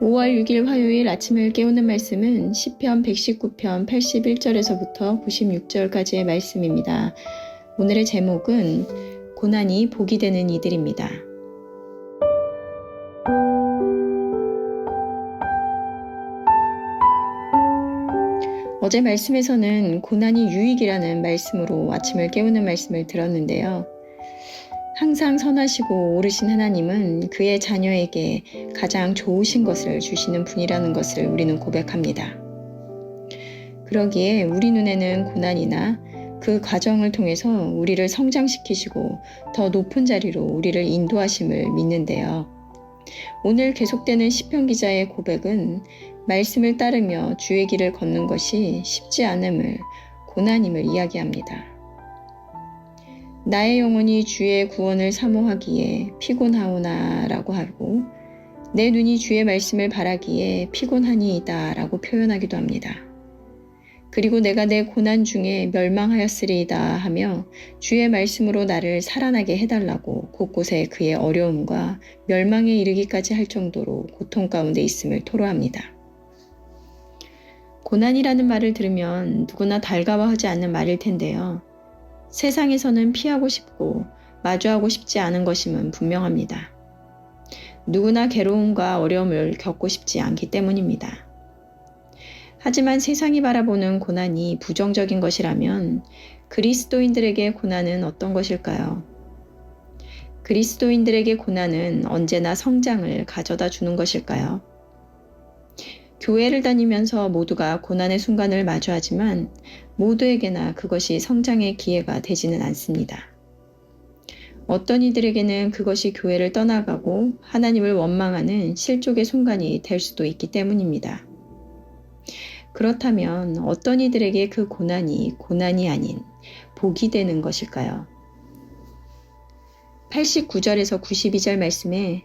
5월 6일 화요일 아침을 깨우는 말씀은 시편 119편 81절에서부터 96절까지의 말씀입니다. 오늘의 제목은 고난이 복이 되는 이들입니다. 어제 말씀에서는 고난이 유익이라는 말씀으로 아침을 깨우는 말씀을 들었는데요. 항상 선하시고 오르신 하나님은 그의 자녀에게 가장 좋으신 것을 주시는 분이라는 것을 우리는 고백합니다. 그러기에 우리 눈에는 고난이나 그 과정을 통해서 우리를 성장시키시고 더 높은 자리로 우리를 인도하심을 믿는데요. 오늘 계속되는 시편 기자의 고백은 말씀을 따르며 주의 길을 걷는 것이 쉽지 않음을 고난임을 이야기합니다. 나의 영혼이 주의 구원을 사모하기에 피곤하오나 라고 하고 내 눈이 주의 말씀을 바라기에 피곤하니이다 라고 표현하기도 합니다. 그리고 내가 내 고난 중에 멸망하였으리이다 하며 주의 말씀으로 나를 살아나게 해달라고 곳곳에 그의 어려움과 멸망에 이르기까지 할 정도로 고통 가운데 있음을 토로합니다. 고난이라는 말을 들으면 누구나 달가워하지 않는 말일 텐데요. 세상에서는 피하고 싶고 마주하고 싶지 않은 것임은 분명합니다. 누구나 괴로움과 어려움을 겪고 싶지 않기 때문입니다. 하지만 세상이 바라보는 고난이 부정적인 것이라면 그리스도인들에게 고난은 어떤 것일까요? 그리스도인들에게 고난은 언제나 성장을 가져다 주는 것일까요? 교회를 다니면서 모두가 고난의 순간을 마주하지만 모두에게나 그것이 성장의 기회가 되지는 않습니다. 어떤 이들에게는 그것이 교회를 떠나가고 하나님을 원망하는 실족의 순간이 될 수도 있기 때문입니다. 그렇다면 어떤 이들에게 그 고난이 고난이 아닌 복이 되는 것일까요? 89절에서 92절 말씀에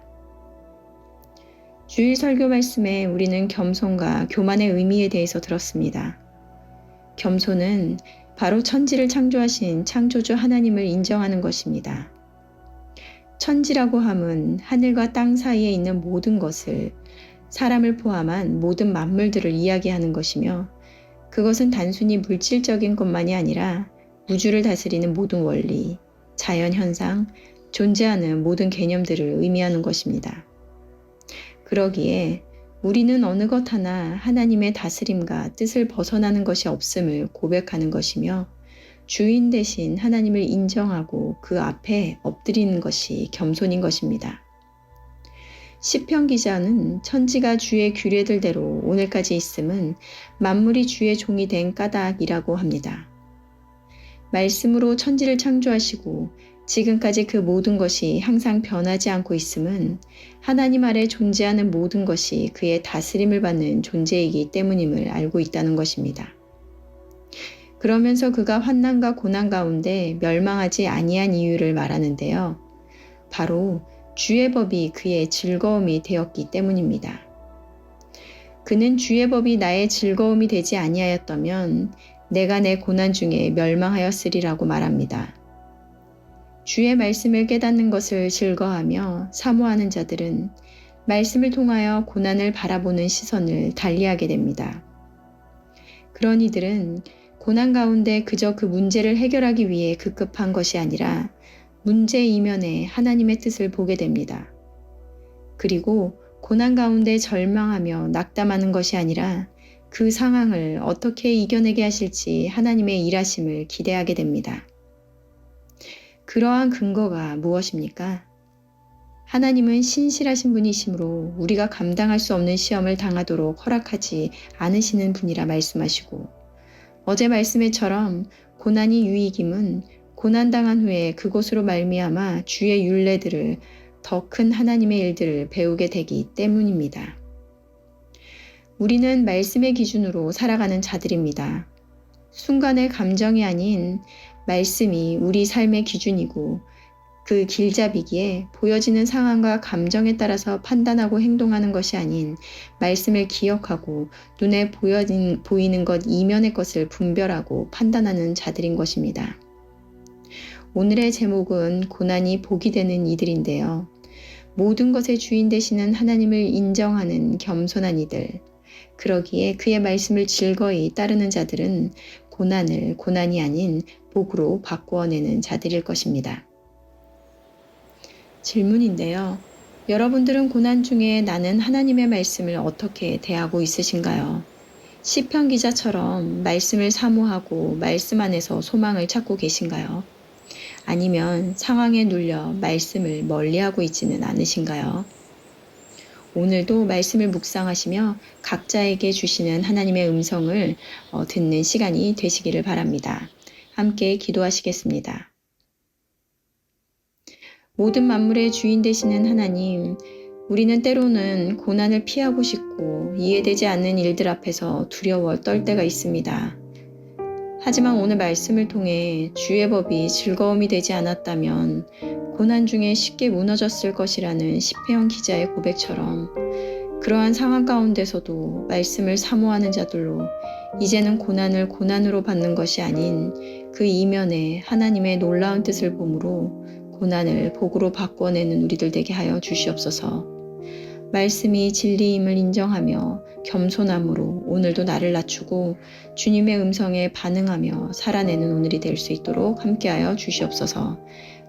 주일 설교 말씀에 우리는 겸손과 교만의 의미에 대해서 들었습니다. 겸손은 바로 천지를 창조하신 창조주 하나님을 인정하는 것입니다. 천지라고 함은 하늘과 땅 사이에 있는 모든 것을 사람을 포함한 모든 만물들을 이야기하는 것이며 그것은 단순히 물질적인 것만이 아니라 우주를 다스리는 모든 원리, 자연 현상, 존재하는 모든 개념들을 의미하는 것입니다. 그러기에 우리는 어느 것 하나 하나님의 다스림과 뜻을 벗어나는 것이 없음을 고백하는 것이며 주인 대신 하나님을 인정하고 그 앞에 엎드리는 것이 겸손인 것입니다. 시편 기자는 천지가 주의 규례들대로 오늘까지 있음은 만물이 주의 종이 된 까닭이라고 합니다. 말씀으로 천지를 창조하시고 지금까지 그 모든 것이 항상 변하지 않고 있음은 하나님 아래 존재하는 모든 것이 그의 다스림을 받는 존재이기 때문임을 알고 있다는 것입니다. 그러면서 그가 환난과 고난 가운데 멸망하지 아니한 이유를 말하는데요. 바로 주의 법이 그의 즐거움이 되었기 때문입니다. 그는 주의 법이 나의 즐거움이 되지 아니하였다면 내가 내 고난 중에 멸망하였으리라고 말합니다. 주의 말씀을 깨닫는 것을 즐거하며 사모하는 자들은 말씀을 통하여 고난을 바라보는 시선을 달리하게 됩니다. 그런 이들은 고난 가운데 그저 그 문제를 해결하기 위해 급급한 것이 아니라 문제 이면에 하나님의 뜻을 보게 됩니다. 그리고 고난 가운데 절망하며 낙담하는 것이 아니라 그 상황을 어떻게 이겨내게 하실지 하나님의 일하심을 기대하게 됩니다. 그러한 근거가 무엇입니까? 하나님은 신실하신 분이시므로 우리가 감당할 수 없는 시험을 당하도록 허락하지 않으시는 분이라 말씀하시고 어제 말씀에처럼 고난이 유익임은 고난당한 후에 그곳으로 말미암아 주의 윤례들을 더 큰 하나님의 일들을 배우게 되기 때문입니다. 우리는 말씀의 기준으로 살아가는 자들입니다. 순간의 감정이 아닌 말씀이 우리 삶의 기준이고 그 길잡이기에 보여지는 상황과 감정에 따라서 판단하고 행동하는 것이 아닌 말씀을 기억하고 눈에 보여진, 보이는 것 이면의 것을 분별하고 판단하는 자들인 것입니다. 오늘의 제목은 고난이 복이 되는 이들인데요. 모든 것의 주인 되시는 하나님을 인정하는 겸손한 이들. 그러기에 그의 말씀을 즐거이 따르는 자들은 고난을 고난이 아닌 복으로 바꾸어내는 자들일 것입니다. 질문인데요. 여러분들은 고난 중에 나는 하나님의 말씀을 어떻게 대하고 있으신가요? 시편 기자처럼 말씀을 사모하고 말씀 안에서 소망을 찾고 계신가요? 아니면 상황에 눌려 말씀을 멀리하고 있지는 않으신가요? 오늘도 말씀을 묵상하시며 각자에게 주시는 하나님의 음성을 어, 듣는 시간이 되시기를 바랍니다. 함께 기도하시겠습니다. 모든 만물의 주인 되시는 하나님, 우리는 때로는 고난을 피하고 싶고 이해되지 않는 일들 앞에서 두려워 떨 때가 있습니다. 하지만 오늘 말씀을 통해 주의 법이 즐거움이 되지 않았다면 고난 중에 쉽게 무너졌을 것이라는 시페형 기자의 고백처럼 그러한 상황 가운데서도 말씀을 사모하는 자들로 이제는 고난을 고난으로 받는 것이 아닌 그 이면에 하나님의 놀라운 뜻을 보므로 고난을 복으로 바꿔내는 우리들 되게 하여 주시옵소서. 말씀이 진리임을 인정하며 겸손함으로 오늘도 나를 낮추고 주님의 음성에 반응하며 살아내는 오늘이 될 수 있도록 함께하여 주시옵소서.